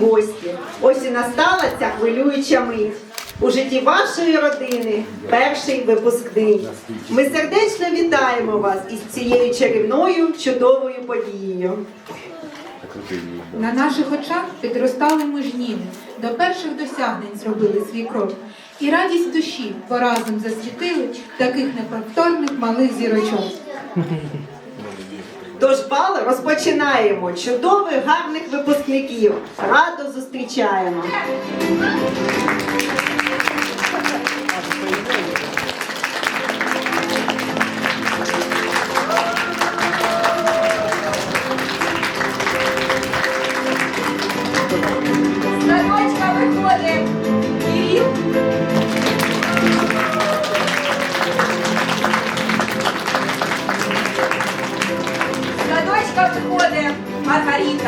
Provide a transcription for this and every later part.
гості, ось і настала ця хвилююча мить. У житті вашої родини перший випускний. Ми сердечно вітаємо вас із цією чарівною чудовою подією. На наших очах підростали мужніни, до перших досягнень зробили свій крок. І радість душі поразом засвітили таких неповторних малих зірочок. Тож бал розпочинаємо. Чудових, гарних випускників. Радо зустрічаємо.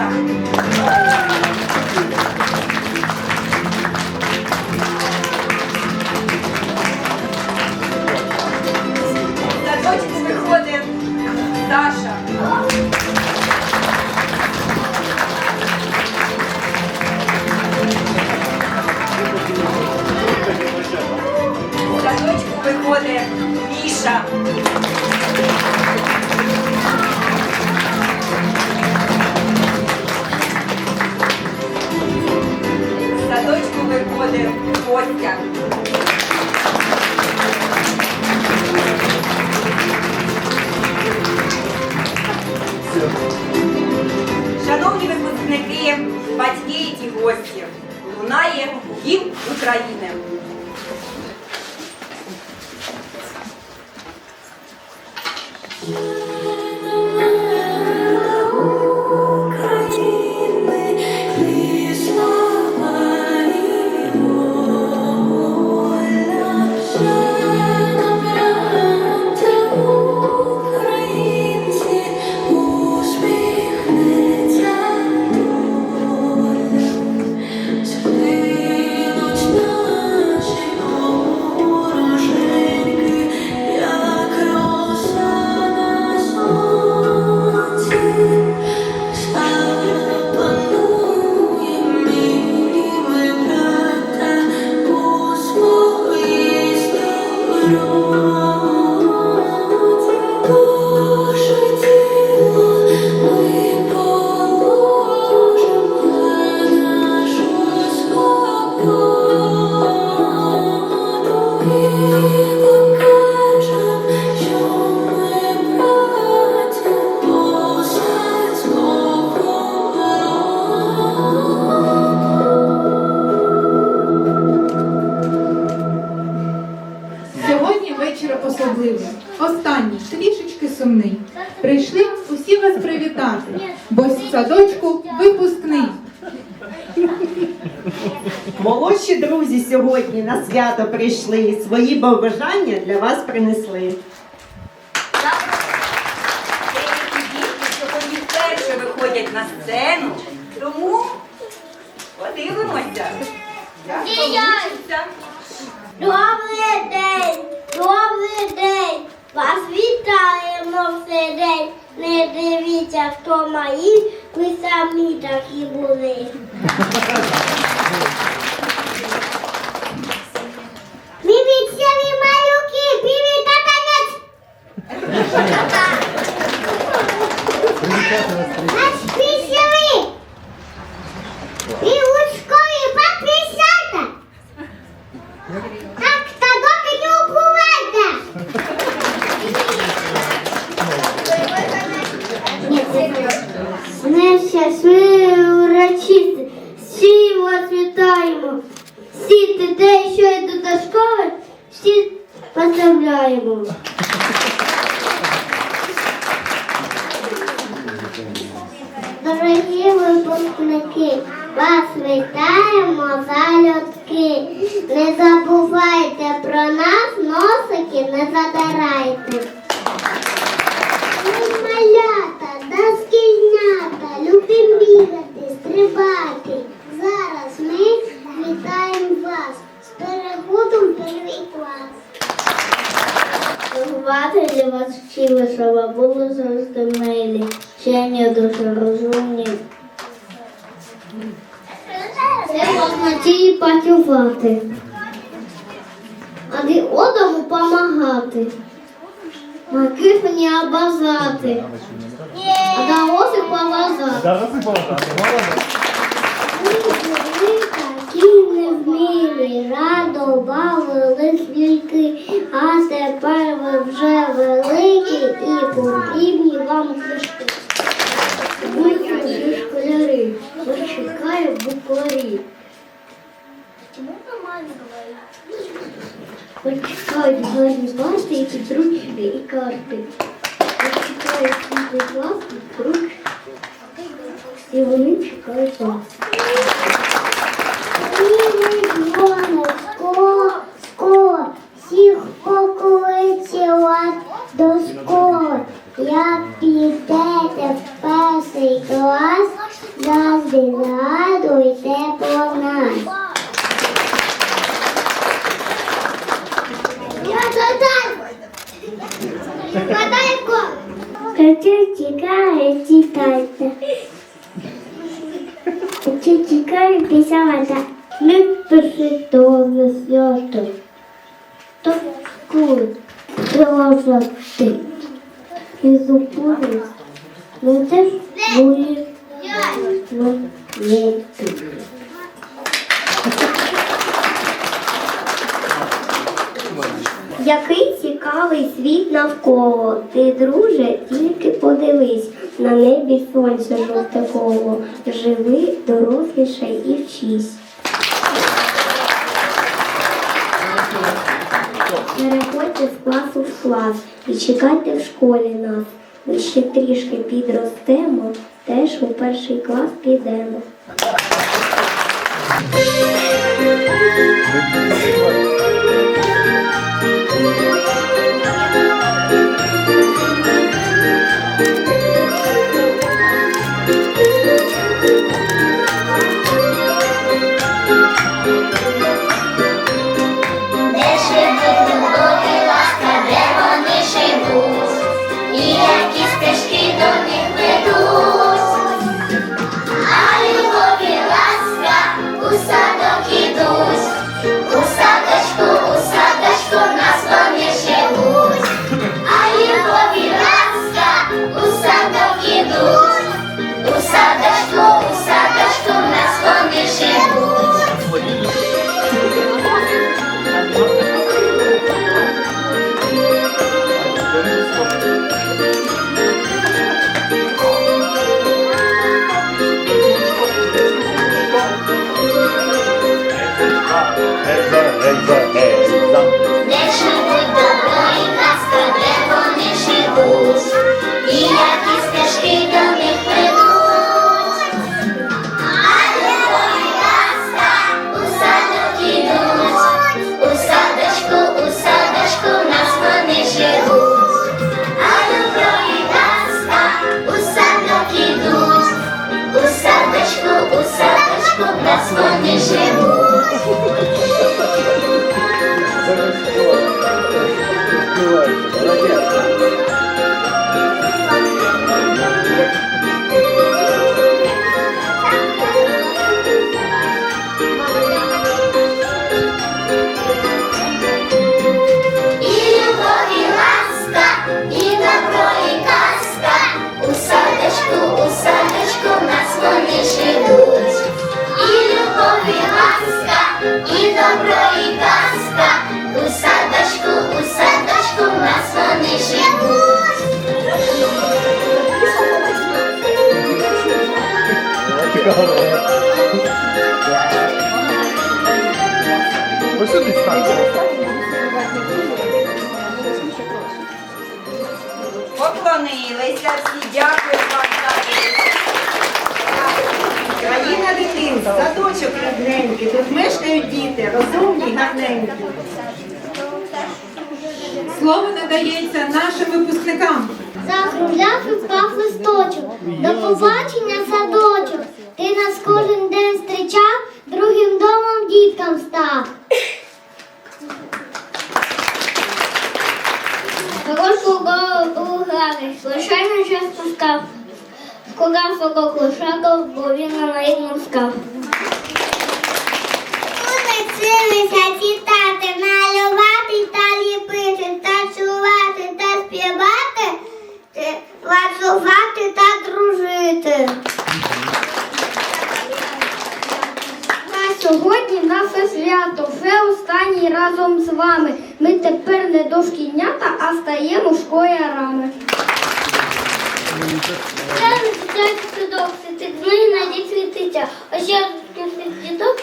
Маргарита. Садочку Шановні випускники, батьки і гості, лунає гімн України. Садочку випускний. Молодші друзі сьогодні на свято прийшли. Свої побажання для вас принесли. Деякі діти сьогодні вперше виходять на сцену, тому подивимося. Як получиться. Добрий день, добрий день, вас вітаємо в цей день. Не дивіться, хто мої, ви самі такі були. Дивіться, ви малюки, привіт, та танець! Наш пісєві! І учкові поприсяйте! Так, та доки не убувайте! Ми щасливі урочисті, всі вас вітаємо. Всі дітей, що йдуть до школи, всі поздравляємо. Дорогі випускники, вас вітаємо залюбки. Не забувайте про нас, носики не задирайте. Малята, дошкільнята, любим бігати, стрибати. Зараз ми вітаємо вас з переходом в перший клас. Вихователі вас вчили, щоб ви були завжди милі, вчені дуже розумні. Це означає працювати. Один одному помагати. Маких не обазати. А дорослих поважати. Зараз бавились віки, а тепер вже великі і потрібні вам книжки. Ми всі школяри, ми чекаємо букварі. Ось чекають гарні парти і підручники, і карти. Ось чекають світлий клас, і вони чекають вас всіх покличила до школи. Як підете в перший клас, завжди згадуйте про нас. Я задай! Гадайко! Хто тікає, тікайте. Чи тікає пісята, не пиши того свято. То кур, ти. І зупинись, не те ж будеш на віки. Який цікавий світ навколо. Ти, друже, тільки подивись. На небі сонце жовте коло. Живи, дорослішай і вчись. Переходьте з класу в клас і чекайте в школі нас. Ми ще трішки підростемо, теж у перший клас підемо. Де живуть. Поклонилися всі, дякую вам за Країна дитин, садочок рідненький, тут мешкають діти, розумні гарненькі. Слово надається нашим випускникам. Закругляв і впав листочок. До побачення, садочок. Ти нас кожен став. Кугав сокол бо він на наїдно став. Училися читати, малювати та ліпити, та чувати та співати, е, працювати та дружити. Сьогодні наше свято, все останній разом з вами. Ми тепер не дошкільнята, а стаємо школярами. Садок, це на діть. А ще діток,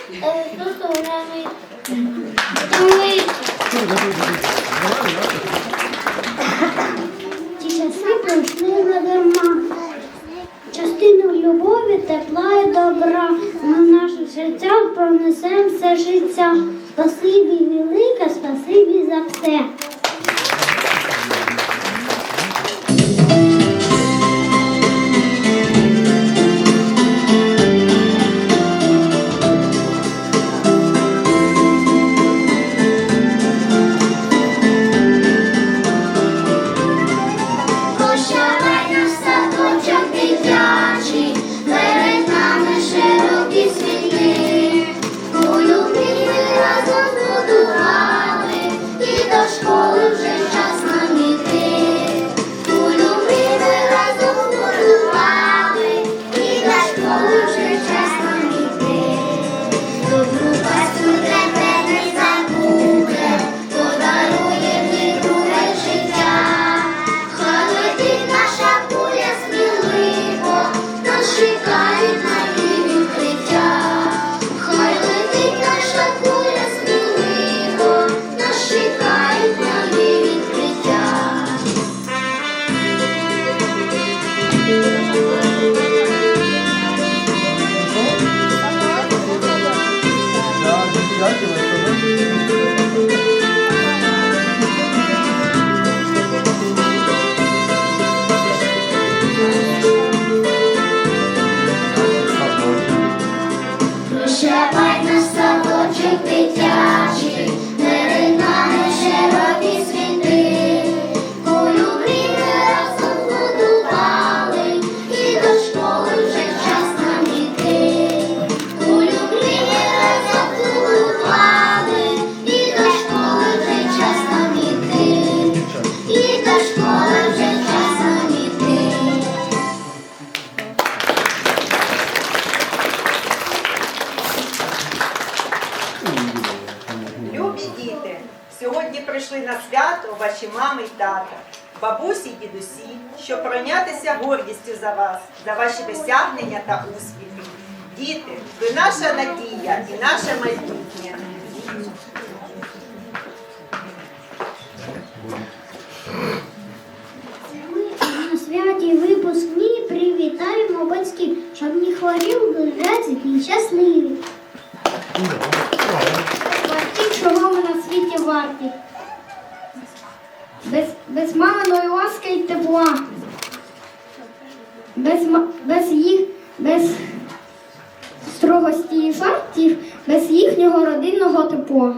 Ті часи пройшли надарма. Частину любові, тепла і добра на наших серцях пронесемо все життя. Спасибі велике, спасибі за все. За вас, за ваші досягнення та успіхи. Діти, ви наша надія і наше майбутнє. На святі випускні привітаємо батьків, щоб не хворів, блаженці і щасливі. Батьки, чого ми на світі варті? Без, без маминої ласки й тепла. Без, без їх, без строгості і жартів, без їхнього родинного тепла.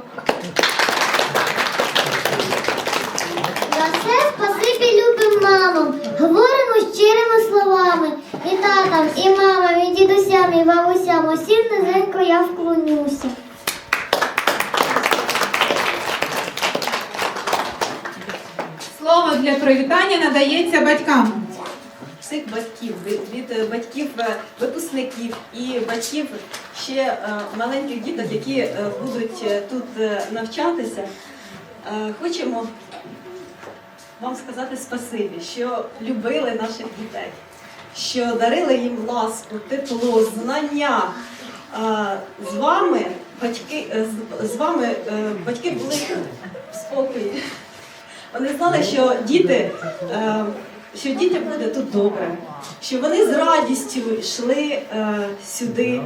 За все спасибі любим мамам, говоримо щирими словами. І татам, і мамам, і дідусям, і бабусям, усім низенько я вклонюся. Слово для привітання надається батькам. Всіх батьків, від, е, батьків е, випускників і батьків ще е, маленьких діток, які будуть тут навчатися. Хочемо вам сказати спасибі, що любили наших дітей, що дарили їм ласку, тепло, знання. З вами батьки, з- вами батьки були в спокої. Вони знали, що діти, що дітям буде тут добре, що вони з радістю йшли е, сюди.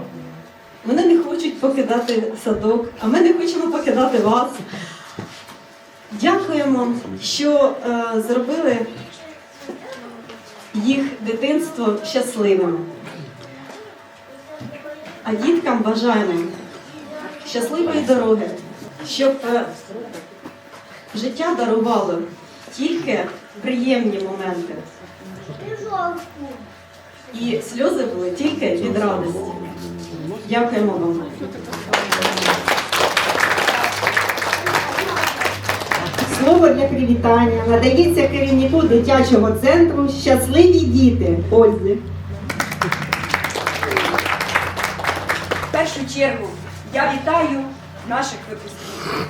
Вони не хочуть покидати садок, а ми не хочемо покидати вас. Дякуємо, що е, зробили їх дитинство щасливим. А діткам бажаємо щасливої дороги, щоб е, життя дарувало тільки приємні моменти. І сльози були тільки від радості. Дякуємо вам. Слово для привітання надається керівнику дитячого центру Щасливі діти Ользі. В першу чергу я вітаю наших випускників.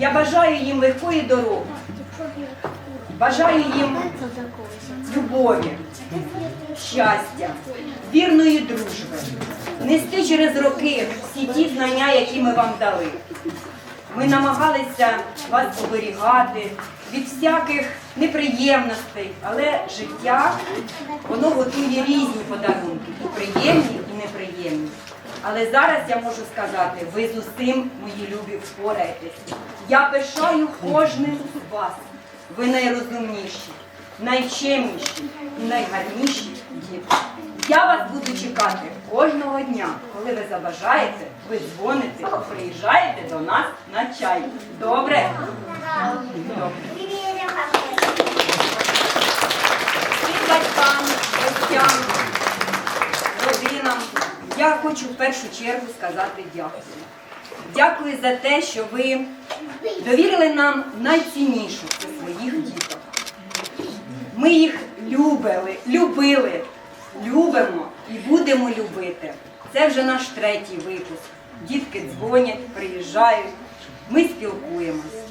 Я бажаю їм легкої дороги. Бажаю їм любові, щастя, вірної дружби, нести через роки всі ті знання, які ми вам дали. Ми намагалися вас оберігати від всяких неприємностей, але життя воно готує різні подарунки, і приємні, і неприємні. Але зараз я можу сказати, ви з усім, мої любі, впораєтесь. Я пишаю кожним з вас. Ви найрозумніші, найчемніші і найгарніші діти. Я вас буду чекати кожного дня. Коли ви забажаєте, ви дзвоните приїжджаєте до нас на чай. Добре? Добре. Всім батькам, гостям, родинам я хочу в першу чергу сказати дякую. Дякую за те, що ви довірили нам найціннішу це своїх діток. Ми їх любили, любили, любимо і будемо любити. Це вже наш третій випуск. Дітки дзвонять, приїжджають, ми спілкуємось.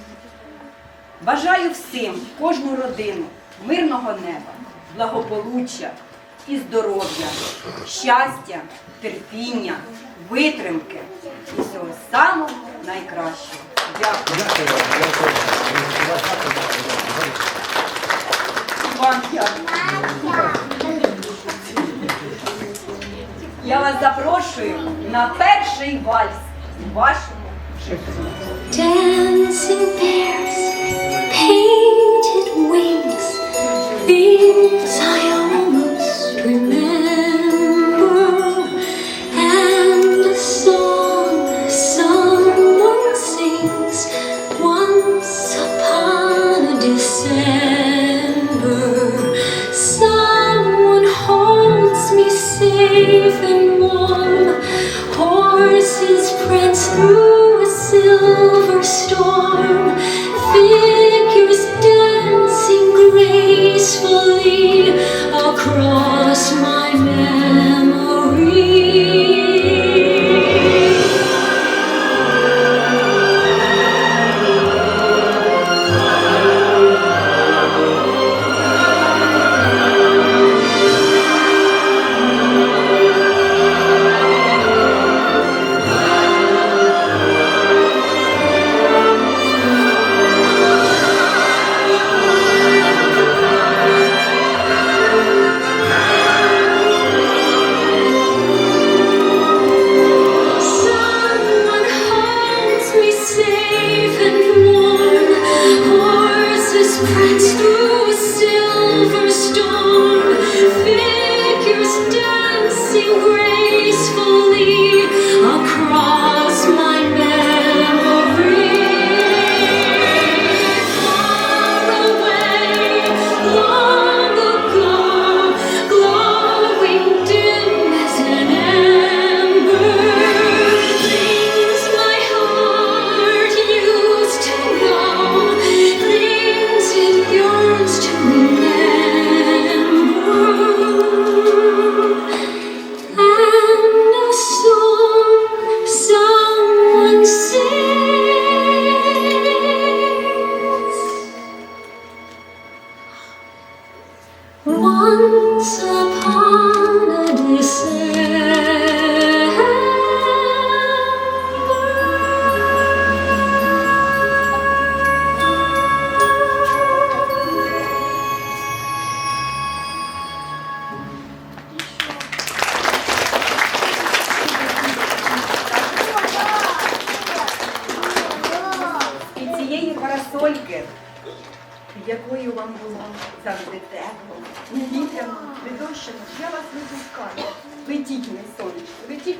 Бажаю всім, кожну родину, мирного неба, благополуччя і здоров'я, щастя, терпіння, витримки всього самого найкращого. Дякую. Вам. Я вас запрошую на перший вальс у вашому житті.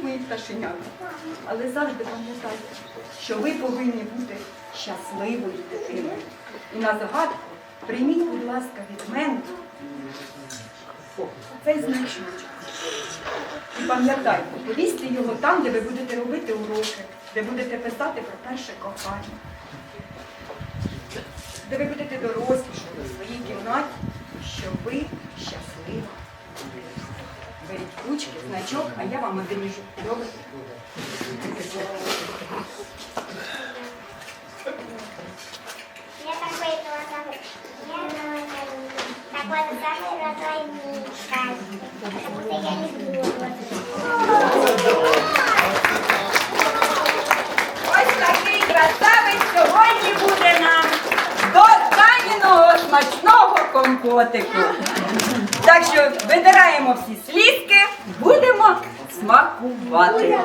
Мої пташенята. Але завжди пам'ятайте, що ви повинні бути щасливою дитиною. І на загадку прийміть, будь ласка, від мене цей значочок. І пам'ятайте, повісьте його там, де ви будете робити уроки, де будете писати про перше кохання, де ви будете дорослішати у своїй кімнаті, що ви щаслива. Ручки, значок, а я вам одріжу. Добре? Я такой тоже. Я такой самый родной Мишка. Потому что я люблю его. Ось такий красавець сьогодні буде нам до Таніного смачного компотику. Так що видираємо всі слізки, будемо смакувати.